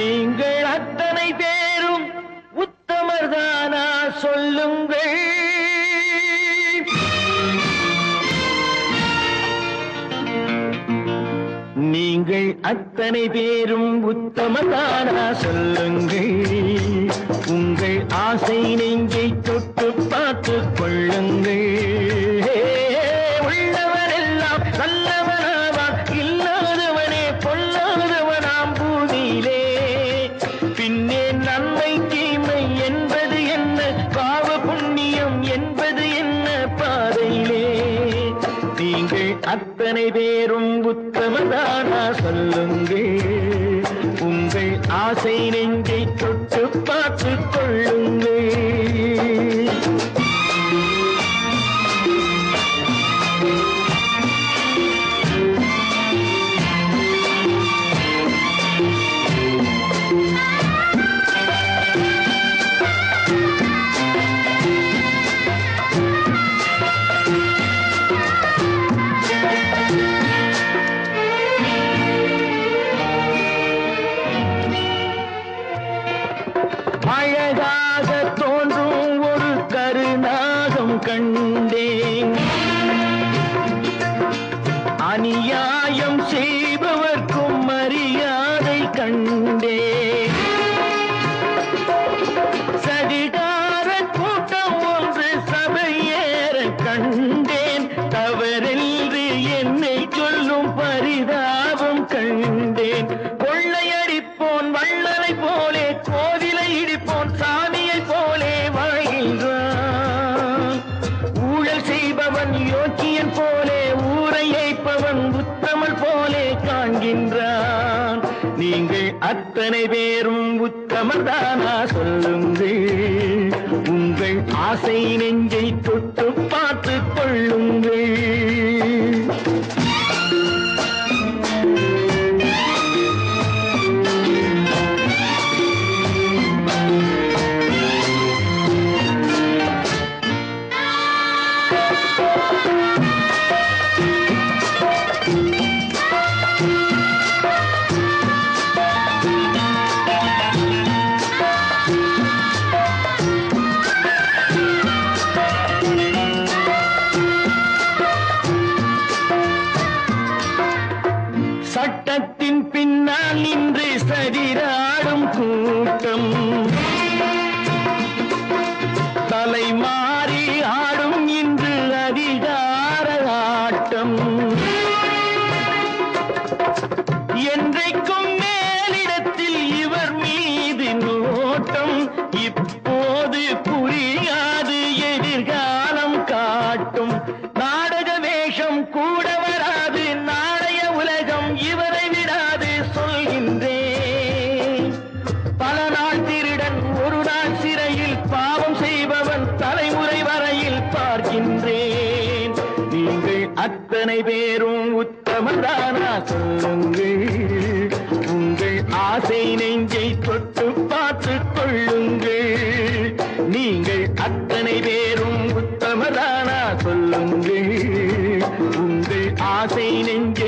நீங்கள் அத்தனை பேரும் உத்தமர்தானா சொல்லுங்கள். நீங்கள் அத்தனை பேரும் உத்தமதானா சொல்லுங்கள். உங்கள் ஆசை நெஞ்சை அத்தனை பேரும் உத்தமதானா சொல்லுங்கள். உங்கள் ஆசை நெஞ்சை தொட்டு பார்த்து கொள்ளுங்கள். அழகாக தோன்றும் ஒரு கருநாகம் கண்டேன். அநியாயம் செய்பவர்க்கும் மரியாதை கண்டே சதிகார கூட்டம் ஒன்று சபையேற கண்டேன். தவறென்று என்னை சொல்லும் பரிதாபம் கண்டேன். கொள்ளையடிப்போன் வள்ளலை போலே கோ அவன் யோக்கியன் போலே ஊரை ஏய்ப்பவன் உத்தமல் போலே காண்கின்றான். நீங்கள் அத்தனை பேரும் உத்தமர் தானா சொல்லுங்கள். உங்கள் ஆசை நெஞ்சை தொட்டு சட்டத்தின் பின்னால் நின்று சதிராடும் அத்தனை பேரும் உத்தமதானா சொல்லுங்கள். உங்கள் ஆசை நெஞ்சை தொட்டு பார்த்து கொள்ளுங்கள். நீங்கள் அத்தனை பேரும் உத்தமதானா சொல்லுங்கள். உங்கள் ஆசை நெஞ்சை